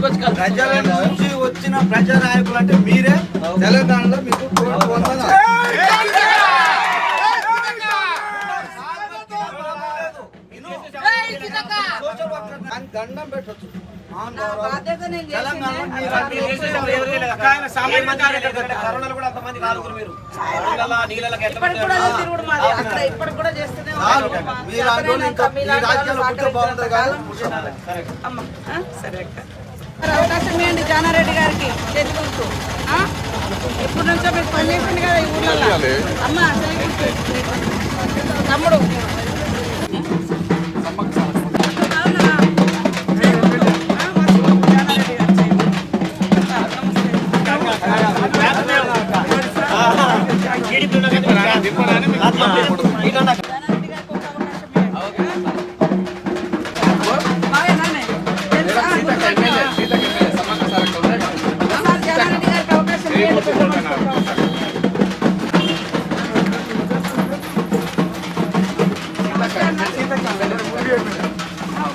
ప్రజల నుంచి వచ్చిన ప్రజా నాయకులు అంటే మీరే తెలంగాణలో మీకు దండం పెట్టచ్చు కూడా అంతమంది మీరు నీళ్ళకి సరే అక్క. అవకాశం ఇవ్వండి జానారెడ్డి గారికి చేతుకుంటూ ఎప్పటి నుంచో మీకు పని చేసింది కదా ఈ ఊళ్ళో అమ్మ చేతుకుంటూ.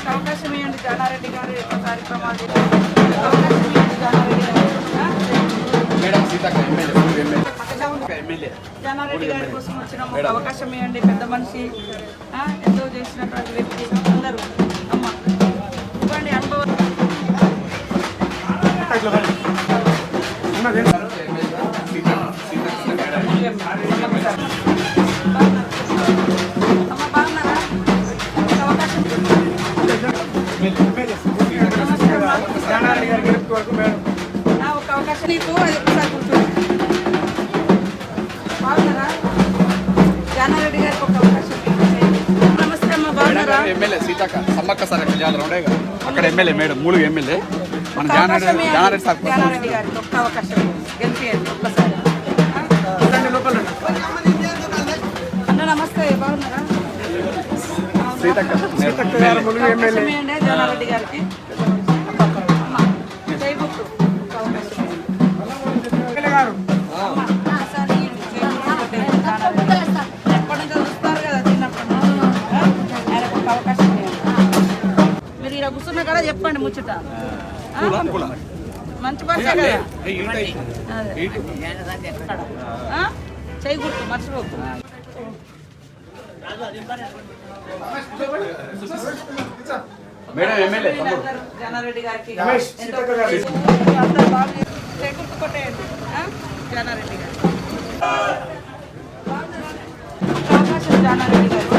అవకాశం ఇవ్వండి జానారెడ్డి గారు కార్యక్రమాలు. అవకాశం ఇవ్వండి జానారెడ్డి గారు. ఆ? జానారెడ్డి గారి కోసం వచ్చిన అవకాశం ఇవ్వండి పెద్ద మనిషి ఎంతో చేసినటువంటి వ్యక్తి అందరూ నీకు అది ఒకసారి కూర్చోండి బాగున్నారా? జానారెడ్డి గారికి ఒక అవకాశం. నమస్తే అమ్మ బాగున్నారా? ఎమ్మెల్యే సీతక్క సమ్మక్క సార్ జాతర ఉండే అక్కడ ఎమ్మెల్యే మేడం మూడు ఎమ్మెల్యే. మన జానారెడ్డి. జానారెడ్డి సార్ జానారెడ్డి గారికి ఒక్క అవకాశం గెలిపియండి ఒక్కసారి. అన్న నమస్తే. బాగున్నారా? సీతక్క అవకాశం ఇవ్వండి జానారెడ్డి గారికి. ఇవ్వండి. మీరు ఇలా కూర్చున్నా కదా చెప్పండి ముచ్చట? మంచి. ఆ? చేయి గుర్తు మర్చిపోకు. మేడం ఎమ్మెల్యే జానారెడ్డి గారికి ఎంతో జానారెడ్డి గారు. అవకాశం జానారెడ్డి గారు.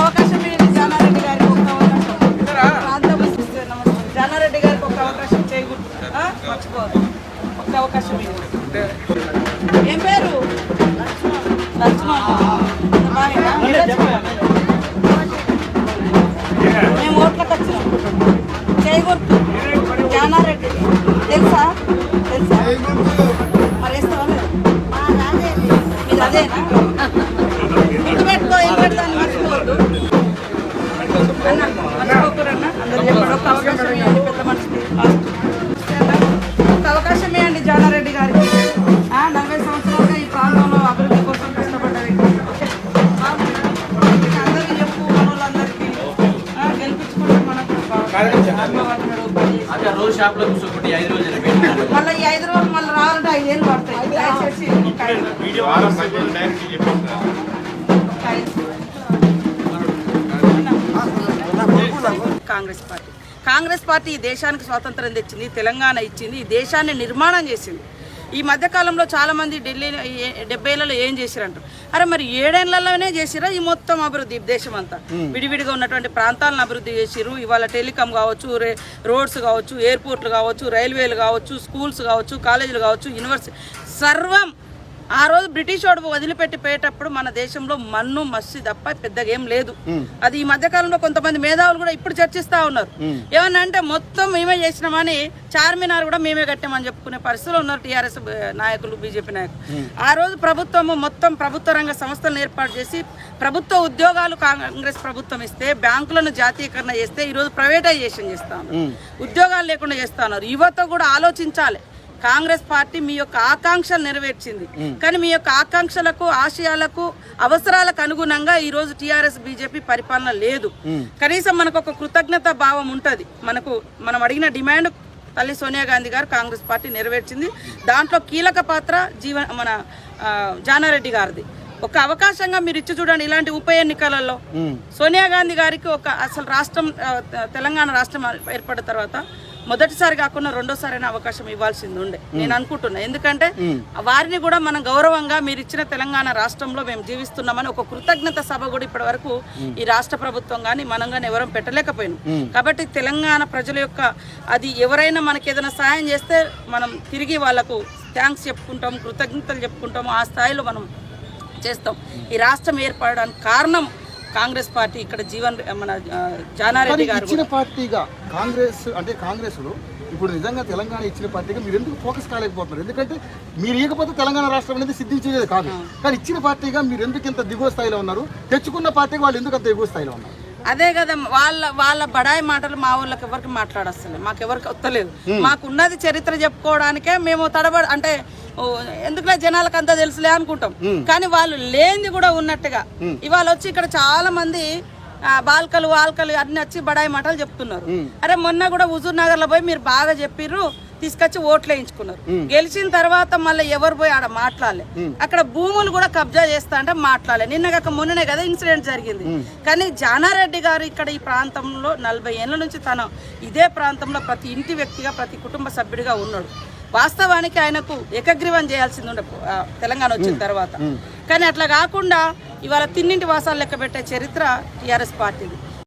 అవకాశం ఇవ్వండి. జానారెడ్డి గారికి ఒక్క అవకాశం. ప్రాంతం. జానారెడ్డి గారికి ఒక అవకాశం చేయకూడదు. మర్చిపోవద్దు. ఒక్క అవకాశం ఇవ్వండి. ఏం పేరు? మేము ఓట్లకు వచ్చినాం. చేయకూడదు. జానారెడ్డి. తెలుసా? అదేనా? ఇటు పెట్టుకో ఏం పెడతాను మర్చిపోవద్దు అన్న. రోజు షాప్లో కూర్చోకుంటే ఐదు రోజులు పెట్టి మళ్ళీ ఈ ఐదు రోజులు మళ్ళీ రావాలంటే ఐదేళ్ళు పడతాయి. దయచేసి ఒక ఐదు- ఒక ఐదు. కాంగ్రెస్ పార్టీ. కాంగ్రెస్ పార్టీ ఈ దేశానికి స్వాతంత్రం తెచ్చింది తెలంగాణ ఇచ్చింది ఈ దేశాన్ని నిర్మాణం చేసింది. ఈ మధ్యకాలంలో చాలా మంది ఢిల్లీ డెబ్బైలలో ఏం చేసిరంటారు? అరే మరి ఏడేళ్ళలోనే చేసిరా ఈ మొత్తం అభివృద్ధి దేశం అంతా విడివిడిగా ఉన్నటువంటి ప్రాంతాలను అభివృద్ధి చేసిరు ఇవాళ టెలికాం కావచ్చు రోడ్స్ కావచ్చు ఎయిర్పోర్ట్లు కావచ్చు రైల్వేలు కావచ్చు స్కూల్స్ కావచ్చు కాలేజీలు కావచ్చు యూనివర్సిటీ సర్వం ఆ రోజు బ్రిటిష్ వాడు వదిలిపెట్టి పోయేటప్పుడు మన దేశంలో మన్ను మస్సి తప్ప పెద్దగా ఏం లేదు. అది ఈ మధ్య కాలంలో కొంతమంది మేధావులు కూడా ఇప్పుడు చర్చిస్తా ఉన్నారు. ఏమన్నా అంటే మొత్తం మేమే చేసినామని చార్మినార్ కూడా మేమే కట్టామని చెప్పుకునే పరిస్థితిలో ఉన్నారు టీఆర్ఎస్ నాయకులు బీజేపీ నాయకులు. ఆ రోజు ప్రభుత్వము మొత్తం ప్రభుత్వ రంగ సంస్థలను ఏర్పాటు చేసి ప్రభుత్వ ఉద్యోగాలు కాంగ్రెస్ ప్రభుత్వం ఇస్తే బ్యాంకులను జాతీయకరణ చేస్తే ఈరోజు ప్రైవేటైజేషన్ చేస్తా ఉన్నారు. ఉద్యోగాలు లేకుండా చేస్తా ఉన్నారు. యువత కూడా ఆలోచించాలి. కాంగ్రెస్ పార్టీ మీ యొక్క ఆకాంక్షలు నెరవేర్చింది. కానీ మీ యొక్క ఆకాంక్షలకు ఆశయాలకు అవసరాలకు అనుగుణంగా ఈ రోజు టీఆర్ఎస్ బీజేపీ పరిపాలన లేదు. కనీసం మనకు ఒక కృతజ్ఞత భావం ఉంటది. మనకు మనం అడిగిన డిమాండ్ తల్లి సోనియా గాంధీ గారు కాంగ్రెస్ పార్టీ నెరవేర్చింది. దాంట్లో కీలక పాత్ర జీవ మన జానారెడ్డి గారిది. ఒక అవకాశంగా మీరు ఇచ్చి చూడండి ఇలాంటి ఉప ఎన్నికలలో. సోనియా గాంధీ గారికి ఒక అసలు రాష్ట్రం తెలంగాణ రాష్ట్రం ఏర్పడిన తర్వాత మొదటిసారి కాకుండా రెండోసారి అయినా అవకాశం ఇవ్వాల్సింది ఉండే నేను అనుకుంటున్నా. ఎందుకంటే వారిని కూడా మనం గౌరవంగా మీరు ఇచ్చిన తెలంగాణ రాష్ట్రంలో మేము జీవిస్తున్నామని ఒక కృతజ్ఞత సభ కూడా ఇప్పటి వరకు ఈ రాష్ట్ర ప్రభుత్వం కానీ మనం కానీ ఎవరం పెట్టలేకపోయినాం. కాబట్టి తెలంగాణ ప్రజల యొక్క అది ఎవరైనా మనకి ఏదైనా సాయం చేస్తే మనం తిరిగి వాళ్ళకు థ్యాంక్స్ చెప్పుకుంటాం కృతజ్ఞతలు చెప్పుకుంటాము ఆ స్థాయిలో మనం చేస్తాం. ఈ రాష్ట్రం ఏర్పడడానికి కారణం కాంగ్రెస్ పార్టీ. ఇక్కడ జీవన్ మన జానారెడ్డి గారు పార్టీగా కాంగ్రెస్ అంటే కాంగ్రెస్ ఇప్పుడు నిజంగా తెలంగాణ ఇచ్చిన పార్టీగా మీరు ఎందుకు ఫోకస్ కాలేకపోతున్నారు? ఎందుకంటే మీరు ఇవ్వకపోతే తెలంగాణ రాష్ట్రం అనేది సిద్ధించేది కాదు. కానీ ఇచ్చిన పార్టీగా మీరు ఎందుకు ఇంత దిగువ స్థాయిలో ఉన్నారు? తెచ్చుకున్న పార్టీకి వాళ్ళు ఎందుకు అంత ఎగువ స్థాయిలో ఉన్నారు? అదే కదా వాళ్ళ వాళ్ళ బడాయి మాటలు మా వాళ్ళకి ఎవరికి మాట్లాడస్తలే? మాకు ఎవరికి వస్తలేదు. మాకు ఉన్నది చరిత్ర చెప్పుకోవడానికే మేము తడబడ అంటే ఎందుకులే జనాలకు అంతా తెలుసులే అనుకుంటాం. కానీ వాళ్ళు లేనిది కూడా ఉన్నట్టుగా. ఇవాళ వచ్చి ఇక్కడ చాలా మంది బాల్కలు వాల్కలు అన్ని వచ్చి బడాయి మాటలు చెప్తున్నారు. అరే మొన్న కూడా హుజూర్ నగర్లో పోయి మీరు బాగా చెప్పిర్రు తీసుకొచ్చి ఓట్లు వేయించుకున్నారు. గెలిచిన తర్వాత మళ్ళీ ఎవరు పోయి ఆడ మాట్లాడలే. అక్కడ భూములు కూడా కబ్జా చేస్తా అంటే మాట్లాడలే. నిన్న కాక మొన్ననే కదా ఇన్సిడెంట్ జరిగింది. కానీ జానారెడ్డి గారు ఇక్కడ ఈ ప్రాంతంలో నలభై ఏళ్ళ నుంచి తను ఇదే ప్రాంతంలో ప్రతి ఇంటి వ్యక్తిగా ప్రతి కుటుంబ సభ్యుడిగా ఉన్నాడు. వాస్తవానికి ఆయనకు ఏకగ్రీవం చేయాల్సింది ఉండే తెలంగాణ వచ్చిన తర్వాత. కానీ అట్లా కాకుండా ఇవాళ తిన్నింటి వాసాలు లెక్క పెట్టే చరిత్ర టీఆర్ఎస్ పార్టీది.